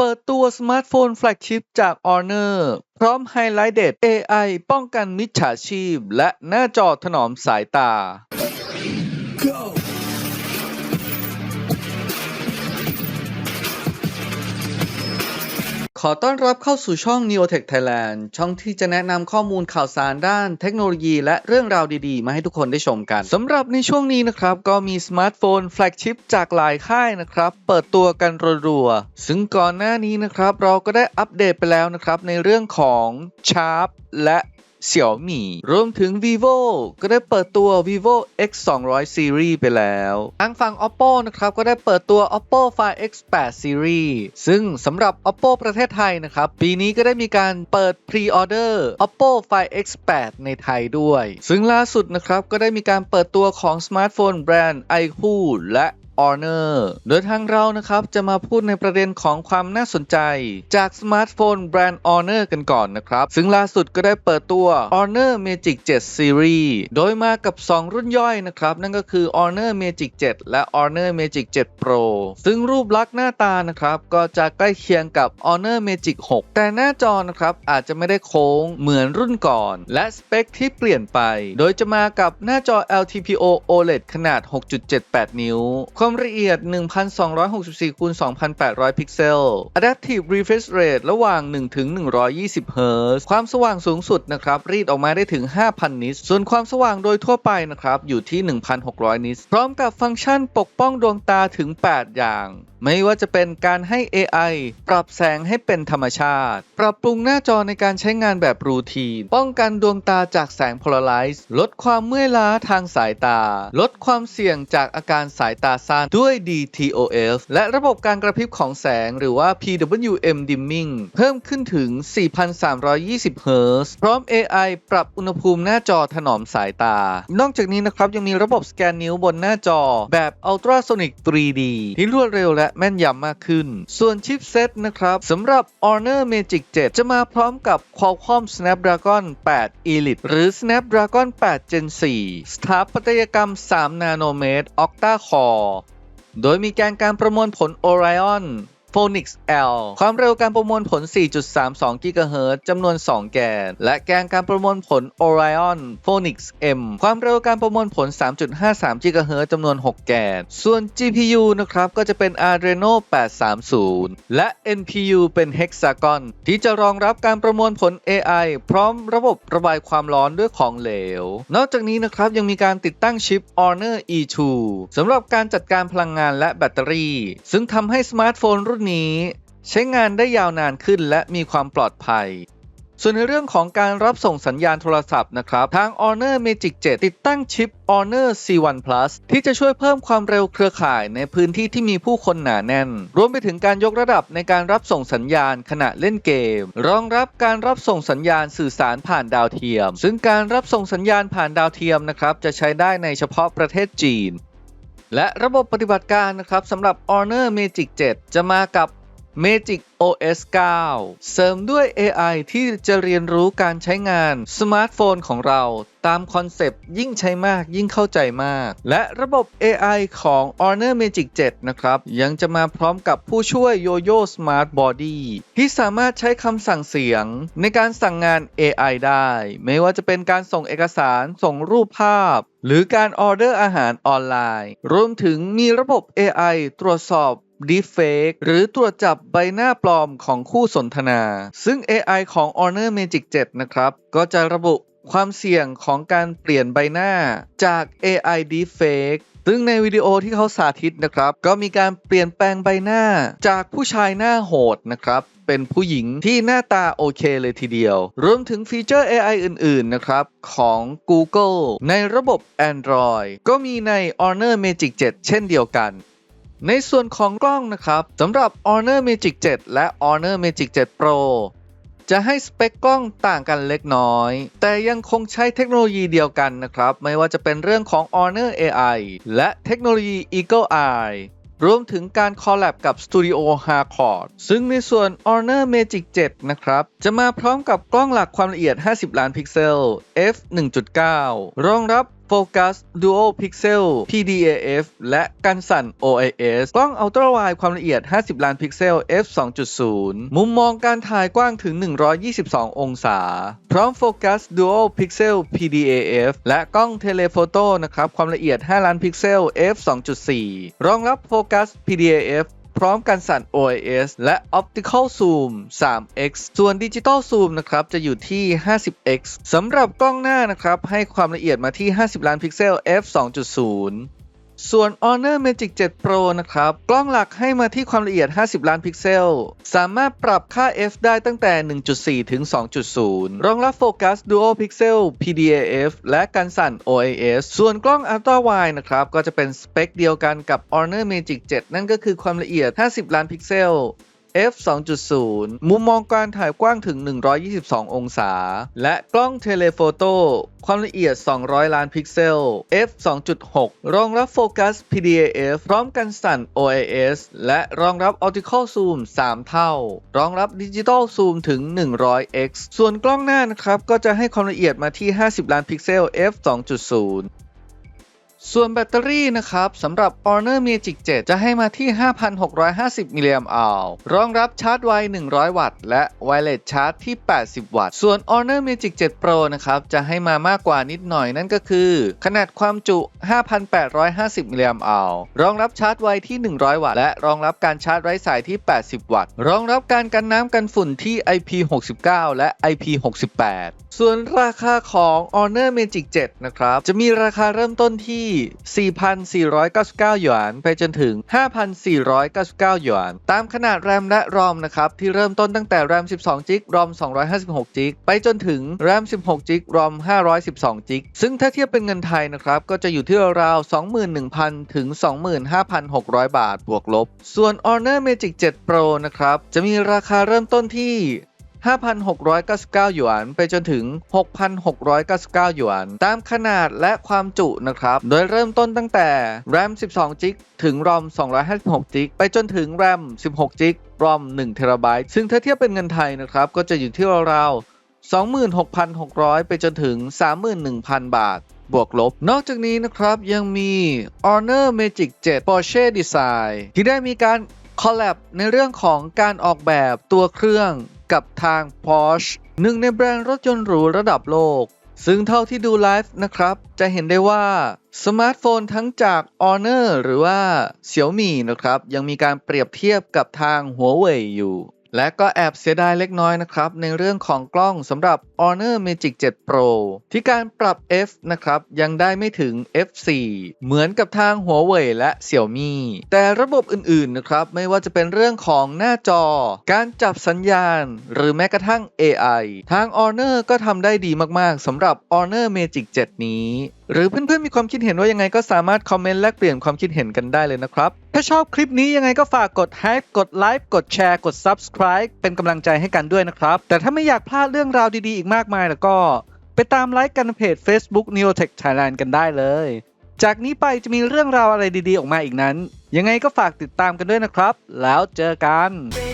เปิดตัวสมาร์ทโฟนแฟลกชิพจาก Honor พร้อมไฮไลท์เด็ด AI ป้องกันมิจฉาชีพ และหน้าจอถนอมสายตา ขอต้อนรับเข้าสู่ช่อง Neotech Thailand ช่องที่จะแนะนำข้อมูลข่าวสารด้านเทคโนโลยีและเรื่องราวดีๆ มาให้ทุกคนได้ชมกันสำหรับในช่วงนี้นะครับ ก็มีสมาร์ทโฟนแฟลกชิพจากหลายค่ายนะครับ เปิดตัวกันรัวๆ ซึ่งก่อนหน้านี้นะครับ เราก็ได้อัปเดตไปแล้วนะครับ ในเรื่องของ Sharp และ เสี่ยวหมี่รวมถึง vivo ก็ได้เปิดตัว vivo x 2 0 0 series ไปแล้วทางฝั่ง oppo นะครับก็ได้เปิดตัว oppo find x 8 series ซึ่งสำหรับ oppo ประเทศไทยนะครับ ปีนี้ก็ได้มีการเปิด pre-order oppo find x 8ในไทยด้วย ซึ่งล่าสุดนะครับก็ได้มีการเปิดตัวของสมาร์ทโฟนแบรนด์ iQOO และ Honor โดยทางเรานะครับจะมาพูดในประเด็นของความน่าสนใจ จากสมาร์ทโฟนแบรนด์ Honor กันก่อนนะครับ ซึ่งล่าสุดก็ได้เปิดตัว Honor Magic 7 Series โดยมากับ 2 รุ่นย่อยนะครับ นั่นก็คือ Honor Magic 7 และ Honor Magic 7 Pro ซึ่งรูปลักษณ์หน้าตานะครับก็จะใกล้เคียงกับ Honor Magic 6 แต่หน้าจอนะครับอาจจะไม่ได้โค้งเหมือนรุ่นก่อน และสเปคที่เปลี่ยนไปโดยจะมากับหน้าจอ LTPO OLED ขนาด 6.78 นิ้ว ความความละเอียด 1264คูณ2800 พิกเซล Adaptive Refresh Rate ระหว่าง 1 ถึง 120 เฮิร์ตความสว่างสูงสุดนะครับ รีดออกมาได้ถึง 5,000 นิตส์ส่วนความสว่างโดยทั่วไปนะครับ อยู่ที่ 1,600 นิตพร้อมกับฟังก์ชันปกป้องดวงตาถึง 8 อย่าง ไม่ว่าจะเป็นการให้ AI ปรับแสงให้เป็นธรรมชาติ ปรับปรุงหน้าจอในการใช้งานแบบรูทีน ป้องกันดวงตาจากแสงโพลาไรซ์ลดความเมื่อยล้าทางสายตา ลดความเสี่ยงจากอาการสายตาสั้นด้วย DTOF และระบบการกระพริบของแสงหรือว่า PWM dimming เพิ่มขึ้นถึง 4,320 เฮิรตซ์พร้อม AI ปรับอุณหภูมิหน้าจอถนอมสายตา นอกจากนี้นะครับยังมีระบบสแกนนิ้วบนหน้าจอแบบ Ultrasonic 3D ที่รวดเร็วและแม่นยำมากขึ้น ส่วนชิปเซตนะครับสำหรับ Honor Magic 7 จะมาพร้อมกับ Qualcomm Snapdragon 8 Elite หรือ Snapdragon 8 Gen 4 สถาปัตยกรรม 3 นาโนเมตร Octa Core โดยมีแกนการประมวลผล Orion Phoenix L ความเร็วการประมวลผล 4.32 GHz จำนวน 2 แกน และแกนการประมวลผล Orion Phoenix M ความเร็วการประมวลผล 3.53 GHz จำนวน 6 แกน ส่วน GPU นะครับก็จะเป็น Adreno 830 และ NPU เป็น Hexagon ที่จะรองรับการประมวลผล AI พร้อมระบบระบายความร้อนด้วยของเหลว นอกจากนี้นะครับยังมีการติดตั้งชิป Honor E2 สำหรับการจัดการพลังงานและแบตเตอรี่ ซึ่งทำให้สมาร์ทโฟนรุ่นนี้ใช้งานได้ยาวนานขึ้นและมีความปลอดภัย ส่วนในเรื่องของการรับส่งสัญญาณโทรศัพท์นะครับ ทาง Honor Magic 7 ติดตั้งชิป Honor C1 Plus ที่จะช่วยเพิ่มความเร็วเครือข่ายในพื้นที่ที่มีผู้คนหนาแน่น รวมไปถึงการยกระดับในการรับส่งสัญญาณขณะเล่นเกม รองรับการรับส่งสัญญาณสื่อสารผ่านดาวเทียม ซึ่งการรับส่งสัญญาณผ่านดาวเทียมนะครับจะใช้ได้ในเฉพาะประเทศจีน และระบบปฏิบัติการนะครับสำหรับ Honor Magic 7 จะมากับ Magic OS 9 เสริมด้วย AI ที่จะเรียนรู้การใช้งานสมาร์ทโฟนของเราตามคอนเซปต์ยิ่งใช้มากยิ่งเข้าใจมาก และระบบ AI ของ Honor Magic 7 นะครับ ยังจะมาพร้อมกับผู้ช่วย YoYo Smart Body ที่สามารถใช้คำสั่งเสียงในการสั่งงาน AI ได้ ไม่ว่าจะเป็นการส่งเอกสารส่งรูปภาพ หรือการออเดอร์อาหารออนไลน์ รวมถึงมีระบบ AI ตรวจสอบ Deepfake หรือตรวจจับใบหน้าปลอมของคู่สนทนา ซึ่ง AI ของ Honor Magic 7 นะครับ ก็จะระบุความเสี่ยงของการเปลี่ยนใบหน้าจาก AI Deepfake ซึ่งในวิดีโอที่เขาสาธิตนะครับ ก็มีการเปลี่ยนแปลงใบหน้าจากผู้ชายหน้าโหดนะครับ เป็นผู้หญิงที่หน้าตาโอเคเลยทีเดียว รวมถึงฟีเจอร์ AI อื่น ๆ นะครับ ของ Google ในระบบ Android ก็มีใน Honor Magic 7 เช่นเดียวกัน ในส่วนของกล้องนะครับสำหรับ Honor Magic 7 และ Honor Magic 7 Pro จะให้สเปคกล้องต่างกันเล็กน้อย แต่ยังคงใช้เทคโนโลยีเดียวกันนะครับ ไม่ว่าจะเป็นเรื่องของ Honor AI และเทคโนโลยี Eagle Eye รวมถึงการคอลแลบกับ Studio Harcourt ซึ่งในส่วน Honor Magic 7 นะครับ จะมาพร้อมกับกล้องหลักความละเอียด 50 ล้านพิกเซล f 1.9 รองรับ Focus Duo Pixel PDAF และกันสั่น OIS กล้อง Ultra Wide ความละเอียด 50 ล้านพิกเซล f 2.0 มุมมองการถ่ายกว้างถึง 122 องศา พร้อม Focus Duo Pixel PDAF และกล้อง Telephoto นะครับ ความละเอียด 5 ล้านพิกเซล f 2.4 รองรับ Focus PDAF พร้อมกันสั่น OIS และ Optical Zoom 3x ส่วน Digital Zoom นะครับจะอยู่ที่ 50x สำหรับกล้องหน้านะครับให้ความละเอียดมาที่ 50 ล้านพิกเซล f 2.0 ส่วน Honor Magic 7 Pro นะครับ กล้องหลักให้มาที่ความละเอียด 50 ล้านพิกเซล สามารถปรับค่า f ได้ตั้งแต่ 1.4 ถึง 2.0 รองรับโฟกัส Dual Pixel PDAF และกันสั่น OIS ส่วนกล้อง Ultra Wide นะครับ ก็จะเป็นสเปคเดียวกันกับ Honor Magic 7 นั่นก็คือความละเอียด 50 ล้านพิกเซล f 2.0 มุมมองการถ่ายกว้างถึง 122 องศา และกล้องเทเลโฟโต้ ความละเอียด 200 ล้านพิกเซล f 2.6 รองรับโฟกัส PDAF พร้อมกันสั่น OIS และรองรับ Optical Zoom 3 เท่า รองรับ Digital Zoom ถึง 100x ส่วนกล้องหน้านะครับ ก็จะให้ความละเอียดมาที่ 50 ล้านพิกเซล f 2.0 ส่วนแบตเตอรี่นะครับสำหรับ Honor Magic 7 จะให้มาที่ 5,650 มิลลิแอมป์รองรับชาร์จไว 100 วัตต์ และไวเลสชาร์จที่ 80 วัตต์ ส่วน Honor Magic 7 Pro นะครับจะให้มามากกว่านิดหน่อยนั่นก็คือ ขนาดความจุ 5,850 มิลลิแอมป์รองรับชาร์จไวที่ 100 วัตต์ และรองรับการชาร์จไร้สายที่ 80 วัตต์ รองรับการกันน้ำกันฝุ่นที่ IP69 และ IP68 ส่วนราคาของ Honor Magic 7 นะครับจะมีราคาเริ่มต้นที่ที่ 4,499 หยวน ไปจนถึง 5,499 หยวน ตามขนาดแรมและรอมนะครับที่เริ่มต้นตั้งแต่แรม 12 จิกรอม 256 จิกไปจนถึงแรม 16 จิกรอม 512 จิกซึ่งถ้าเทียบเป็นเงินไทยนะครับก็จะอยู่ที่ราวๆ21,000 ถึง 25,600 บาทบวกลบ ส่วน Honor Magic 7 Pro นะครับจะมีราคาเริ่มต้นที่ 5,699 หยวน ไปจนถึง 6,699 หยวน ตามขนาดและความจุนะครับ โดยเริ่มต้นตั้งแต่ RAM 12 จิก ถึง ROM 256 จิก ไปจนถึง RAM 16 จิก ROM 1เทราไบต์ซึ่งถ้าเทียบเป็นเงินไทยนะครับ ก็จะอยู่ที่ราวๆ26,600 ไปจนถึง 31,000 บาท บวกลบ นอกจากนี้นะครับยังมี Honor Magic 7 Porsche Design ที่ได้มีการคอลแลบในเรื่องของการออกแบบตัวเครื่อง กับทาง Porsche หนึ่งในแบรนด์รถยนต์หรูระดับโลก ซึ่งเท่าที่ดูไลฟ์นะครับ จะเห็นได้ว่าสมาร์ทโฟนทั้งจาก Honor หรือว่า Xiaomi นะครับ ยังมีการเปรียบเทียบกับทาง Huawei อยู่ และก็แอบเสียดายเล็กน้อยนะครับ ในเรื่องของกล้องสำหรับ Honor Magic 7 Pro ที่การปรับ f นะครับ ยังได้ไม่ถึง f4 เหมือนกับทาง Huawei และ Xiaomi แต่ระบบอื่นๆนะครับ ไม่ว่าจะเป็นเรื่องของหน้าจอ การจับสัญญาณ หรือแม้กระทั่ง AI ทาง Honor ก็ทำได้ดีมากๆสำหรับ Honor Magic 7 นี้ หรือเพื่อนๆมีความคิดเห็นว่ายังไงก็สามารถคอมเมนต์แลกเปลี่ยนความคิดเห็นกันได้เลยนะครับ ถ้าชอบคลิปนี้ยังไงก็ฝากกดแฮชกดไลค์กดแชร์กด Subscribe เป็นกำลังใจให้กันด้วยนะครับ แต่ถ้าไม่อยากพลาดเรื่องราวดีๆ อีกมากมายแล้วก็ ไปตามไลค์กันเพจ Facebook Neotech Thailand กันได้เลย จากนี้ไปจะมีเรื่องราวอะไรดีๆ ออกมาอีกนั้น ยังไงก็ฝากติดตามกันด้วยนะครับ แล้วเจอกัน Baby